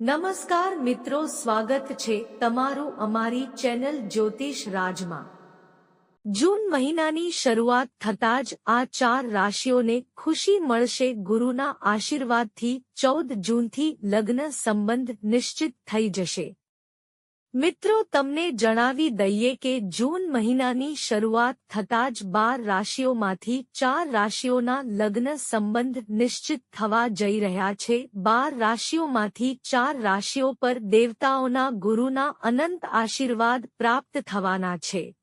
નમસ્કાર મિત્રો, સ્વાગત છે તમારું અમારી ચેનલ જ્યોતિષ રાજમાં. જૂન મહિનાની શરૂઆત થતાં જ આ ચાર રાશિઓને ખુશી મળશે ગુરુના આશીર્વાદથી ચૌદ જૂનથી લગ્ન સંબંધ નિશ્ચિત થઈ જશે. મિત્રો, તમને જણાવી દઈએ કે જૂન મહિનાની શરૂઆત થતાં જ બાર રાશિઓમાંથી ચાર રાશિઓના લગ્ન સંબંધ નિશ્ચિત થવા જઈ રહ્યા છે. બાર રાશિઓમાંથી ચાર રાશિઓ પર દેવતાઓના ગુરુના અનંત આશીર્વાદ પ્રાપ્ત થવાના છે.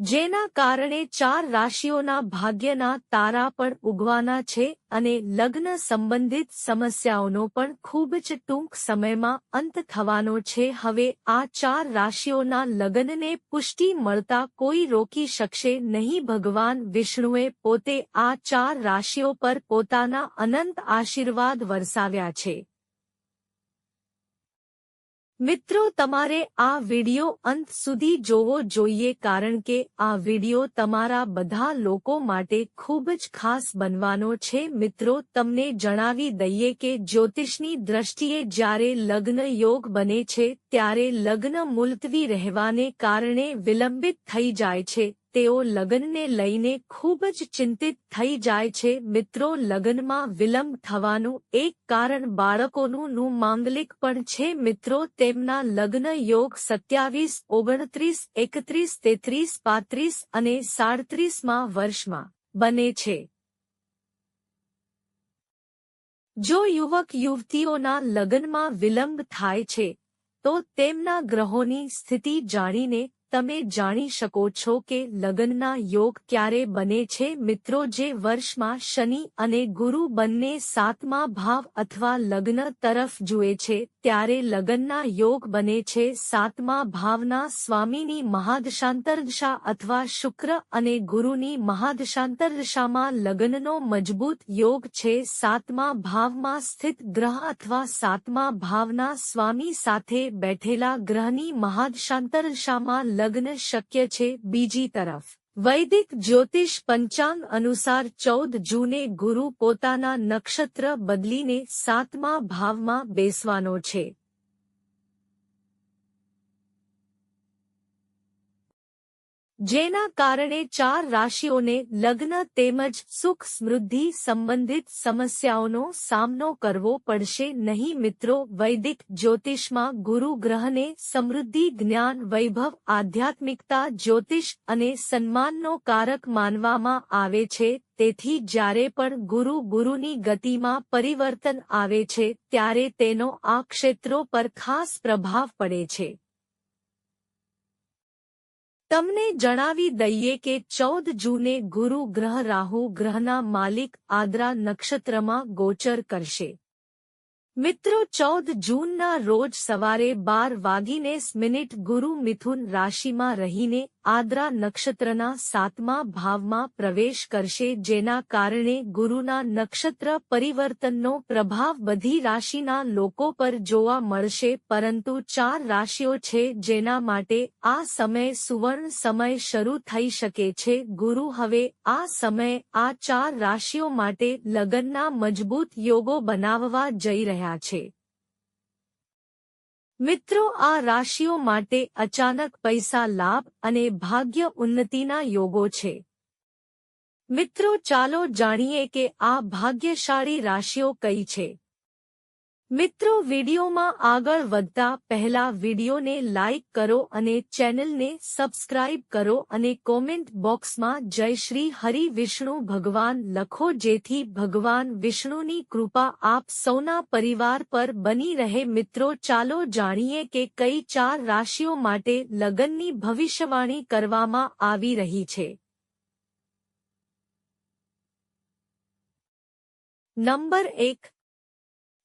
જેના કારણે ચાર રાશિઓના ભાગ્યના તારા પણ ઉગવાના છે અને લગ્ન સંબંધિત સમસ્યાઓનો પણ ખૂબ જ ટૂંક સમયમાં અંત થવાનો છે. હવે આ ચાર રાશિઓના લગ્નને પુષ્ટિ મળતા કોઈ રોકી શકશે નહીં. ભગવાન વિષ્ણુએ પોતે આ ચાર રાશિઓ પર પોતાના અનંત આશીર્વાદ વરસાવ્યા છે. મિત્રો, તમારે આ વિડિયો અંત સુધી જોવો જોઈએ કારણ કે આ વિડિયો તમારા બધા લોકો માટે ખૂબ જ ખાસ બનવાનો છે. મિત્રો, તમને જણાવી દઈએ કે જ્યોતિષની દ્રષ્ટિએ જ્યારે લગ્ન યોગ બને છે, ત્યારે લગ્ન મુલતવી રહેવાને કારણે વિલંબિત થઈ જાય છે. તેઓ લગ્નને લઈને ખૂબ જ ચિંતિત થઈ જાય છે. મિત્રો, લગ્નમાં વિલંબ થવાનું એક કારણ બાળકોનું માંગલિક પણ છે. મિત્રો, તેમના લગ્ન યોગ સત્યાવીસ, ઓગણત્રીસ, એકત્રીસ, તેત્રીસ, પાંત્રીસ અને સાડત્રીસમાં વર્ષમાં બને છે. જો યુવક યુવતીઓના લગ્નમાં વિલંબ થાય છે, તો તેમના ગ્રહોની સ્થિતિ જાણીને તમે જાણી શકો છો કે લગ્નના યોગ ક્યારે બને છે? મિત્રો, જે વર્ષમાં શનિ અને ગુરુ બંને સાતમા ભાવ અથવા લગ્ન તરફ જુએ છે, ત્યારે લગ્નના યોગ બને છે સાતમા ભાવના સ્વામીની મહાદશાંતરદશા અથવા શુક્ર અને ગુરુની મહાદશાંતરદશામાં લગ્નનો મજબૂત યોગ છે. સાતમા ભાવમાં સ્થિત ગ્રહ અથવા સાતમા ભાવના સ્વામી સાથે બેઠેલા ગ્રહની મહાદશાંતરદશામાં લગ્ન શક્ય છે બીજી તરફ. વૈદિક જ્યોતિષ પંચાંગ અનુસાર ચૌદ જૂને ગુરુ પોતાના નક્ષત્ર બદલીને સાતમા ભાવમાં બેસવાનો છે. જેના કારણે ચાર રાશિઓને લગ્ન તેમજ સુખ સમૃદ્ધિ સંબંધિત સમસ્યાઓનો સામનો કરવો પડશે. નહીં મિત્રો, વૈદિક જ્યોતિષમાં ગુરુ ગ્રહને સમૃદ્ધિ, જ્ઞાન, વૈભવ, આધ્યાત્મિકતા, જ્યોતિષ અને સન્માનનો કારક માનવામાં આવે છે. તેથી જ્યારે પણ ગુરુ ગુરુની ગતિમાં પરિવર્તન આવે છે, ત્યારે તેનો આ ક્ષેત્રો પર ખાસ પ્રભાવ પડે છે. તમને જણાવી દઈએ કે ચૌદ જૂને ગુરુ ગ્રહ રાહુ ગ્રહના માલિક આદ્રા નક્ષત્રમાં ગોચર કરશે. મિત્રો, ચૌદ જૂનના રોજ સવારે બાર વાગીને મિનિટ ગુરુ મિથુન રાશિમાં રહીને આદ્રા નક્ષત્રના સાતમા ભાવમાં પ્રવેશ કરશે જેના કારણે ગુરુના નક્ષત્ર પરિવર્તનનો પ્રભાવ બધી રાશિના લોકો પર જોવા મળશે, પરંતુ ચાર રાશિઓ છે જેના માટે આ સમય સુવર્ણ સમય શરૂ થઈ શકે છે. ગુરુ હવે આ સમય આ ચાર રાશિઓ માટે લગ્નના મજબૂત યોગો બનાવવા જઈ રહ્યા છે. મિત્રો, આ રાશિઓ માટે અચાનક પૈસા લાભ અને ભાગ્ય ઉન્નતિના યોગો છે. મિત્રો, ચાલો જાણીએ કે આ ભાગ્યશાળી રાશિઓ કઈ છે. મિત્રો, વિડીયોમાં આગળ વધતા પહેલા વિડીયોને લાઇક કરો અને ચેનલને સબસ્ક્રાઇબ કરો અને કોમેન્ટ બોક્સમાં જય શ્રી હરિ વિષ્ણુ ભગવાન લખો, જેથી ભગવાન વિષ્ણુની કૃપા આપ સૌના પરિવાર પર બની રહે. મિત્રો, ચાલો જાણીએ કે કઈ ચાર રાશિઓ માટે લગ્નની ભવિષ્યવાણી કરવામાં આવી રહી છે. નંબર એક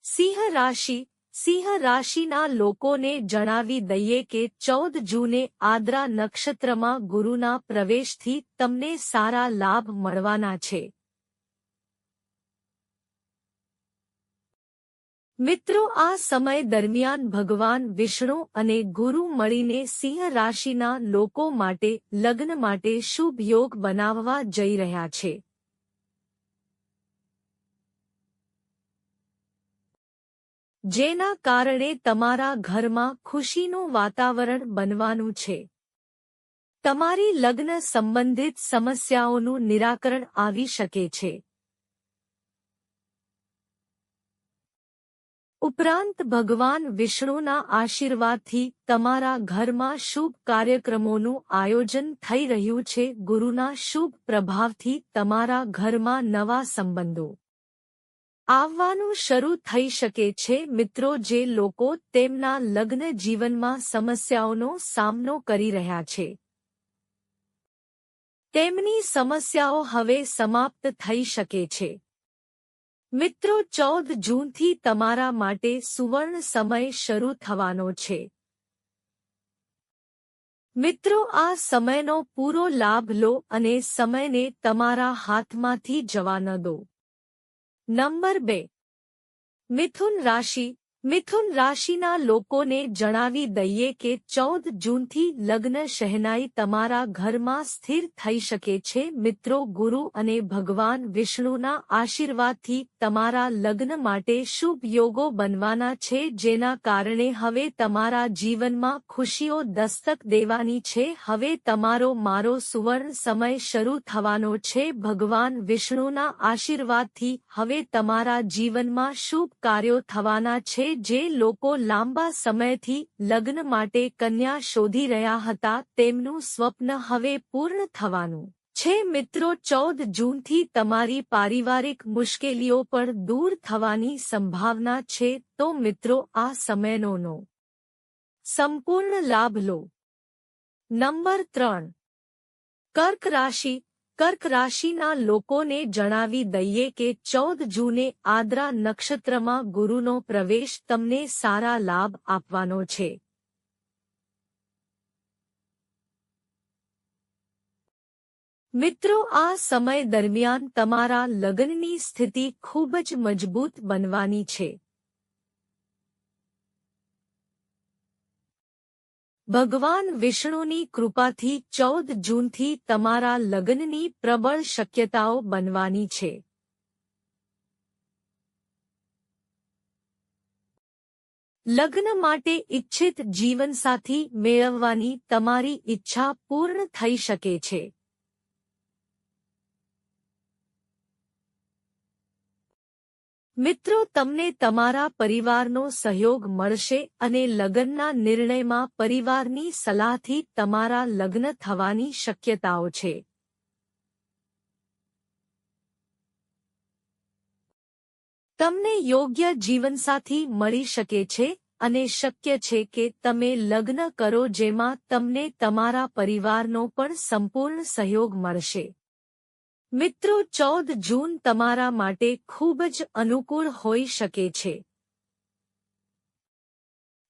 સિંહ રાશિ, સિંહ રાશિના લોકોને જણાવી દઈએ કે ચૌદ જૂને આદ્રા નક્ષત્રમાં ગુરુના પ્રવેશથી તમને સારા લાભ મળવાના છે. મિત્રો, આ સમય દરમિયાન ભગવાન વિષ્ણુ અને ગુરુ મળીને સિંહ રાશિના લોકો માટે લગ્ન માટે શુભ યોગ બનાવવા જઈ રહ્યા છે. જેના કારણે તમારા ઘરમાં ખુશીનું વાતાવરણ બનવાનું છે. તમારી લગ્ન સંબંધિત સમસ્યાઓનું નિરાકરણ આવી શકે છે. ઉપરાંત ભગવાન વિષ્ણુના આશીર્વાદથી તમારા ઘરમાં શુભ કાર્યક્રમોનું આયોજન થઈ રહ્યું છે. ગુરુના શુભ પ્રભાવથી તમારા ઘરમાં નવા સંબંધો આવવાનું શરૂ થઈ શકે છે મિત્રો જે લોકો તેમના લગ્ન જીવનમાં સમસ્યાઓનો સામનો કરી રહ્યા છે. તેમની સમસ્યાઓ હવે સમાપ્ત થઈ શકે છે. મિત્રો ચૌદ જૂનથી તમારા માટે સુવર્ણ સમય શરૂ થવાનો છે. મિત્રો આ સમયનો પૂરો લાભ લો અને સમયને તમારા હાથમાંથી જવા ન દો. નંબર બે. મિથુન રાશિ મિથુન રાશિના લોકોને જણાવી દઈએ કે ચૌદ જૂનથી લગ્ન શહેનાઈ તમારા ઘરમાં સ્થિર થઈ શકે છે. મિત્રો, ગુરુ અને ભગવાન વિષ્ણુના આશીર્વાદથી તમારા લગ્ન માટે શુભ યોગો બનવાના છે, જેના કારણે હવે તમારા જીવનમાં ખુશીઓ દસ્તક દેવાની છે. હવે તમારો મારો સુવર્ણ સમય શરૂ થવાનો છે. ભગવાન વિષ્ણુના આશીર્વાદથી હવે તમારા જીવનમાં શુભ કાર્યો થવાના છે. જે લોકો લાંબા સમયથી લગ્ન માટે કન્યા શોધી રહ્યા હતા તેમનું સ્વપ્ન હવે પૂર્ણ થવાનું. છે મિત્રો, ચૌદ જૂનથી તમારી પારિવારિક મુશ્કેલીઓ પણ દૂર થવાની સંભાવના છે, તો મિત્રો, આ સમયનો સંપૂર્ણ લાભ લો. નંબર ત્રણ. કર્ક રાશિ કર્ક રાશિના લોકોને જણાવી દઈએ કે ચૌદ જૂને આદ્રા નક્ષત્રમાં ગુરુનો પ્રવેશ તમને સારા લાભ આપવાનો છે. મિત્રો, આ સમય દરમિયાન તમારા લગ્નની સ્થિતિ ખૂબ જ મજબૂત બનવાની છે. ભગવાન વિષ્ણુની કૃપાથી ચૌદ જૂનથી તમારા લગ્નની પ્રબળ શક્યતાઓ બનવાની છે. લગ્ન માટે ઇચ્છિત જીવનસાથી મેળવવાની તમારી ઈચ્છા પૂર્ણ થઈ શકે છે. મિત્રો, તમને તમારા પરિવારનો સહયોગ મળશે અને લગ્નના નિર્ણયમાં પરિવારની સલાહથી તમારા લગ્ન થવાની શક્યતાઓ છે. તમને યોગ્ય જીવનસાથી મળી શકે છે અને શક્ય છે કે તમે લગ્ન કરો જેમાં તમને તમારા પરિવારનો પણ સંપૂર્ણ સહયોગ મળશે. મિત્રો, ચૌદ જૂન તમારા માટે ખૂબ જ અનુકૂળ હોઈ શકે છે.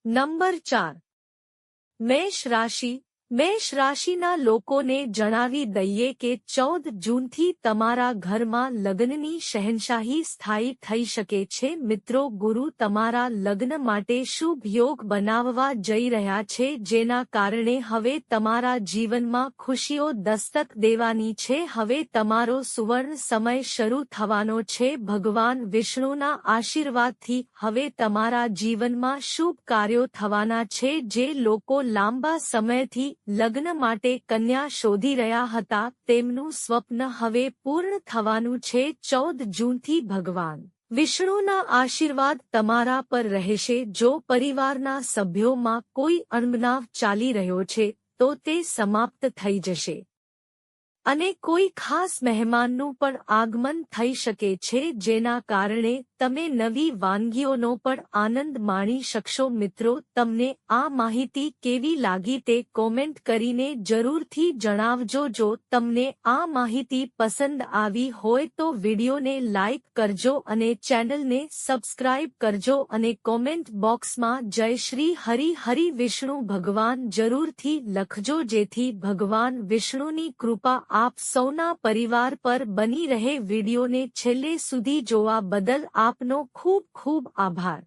નંબર ચાર. મેષ રાશિ મેષ રાશિના લોકોને જણાવી દઈએ કે ચૌદ જૂનથી તમારા ઘરમાં લગ્નની શહેનશાહી સ્થાયી થઈ શકે છે. મિત્રો, ગુરુ તમારા લગ્ન માટે શુભ યોગ બનાવવા જઈ રહ્યા છે, જેના કારણે હવે તમારા જીવનમાં ખુશીઓ દસ્તક દેવાની છે. હવે તમારો સુવર્ણ સમય શરૂ થવાનો છે. ભગવાન વિષ્ણુના આશીર્વાદથી હવે તમારા જીવનમાં શુભ કાર્યો થવાના છે, જે લોકો લાંબા સમયથી લગ્ન માટે કન્યા શોધી રહ્યા હતા, તેમનું સ્વપ્ન હવે પૂર્ણ થવાનું છે, ચૌદ જૂનથી ભગવાન વિષ્ણુના આશીર્વાદ તમારા પર રહેશે, જો પરિવારના સભ્યોમાં કોઈ અણબનાવ ચાલી રહ્યો છે, તો તે સમાપ્ત થઈ જશે. અને કોઈ ખાસ મહેમાનનું પણ આગમન થઈ શકે છે, જેના કારણે તમે નવી વાનગીઓનો પણ આનંદ માણી શકશો મિત્રો, તમને આ માહિતી કેવી લાગી તે કોમેન્ટ કરીને જરૂરથી જણાવજો. જો તમને આ માહિતી પસંદ આવી હોય તો વિડીયોને લાઇક કરજો અને ચેનલને સબસ્ક્રાઇબ કરજો અને કોમેન્ટ બોક્સમાં જય શ્રી હરિ હરિ વિષ્ણુ ભગવાન જરૂરથી લખજો, જેથી ભગવાન વિષ્ણુની કૃપા આપ સૌના પરિવાર પર બની રહે. વિડીયોને છેલ્લે સુધી જોવા બદલ આપનો ખૂબ ખૂબ આભાર.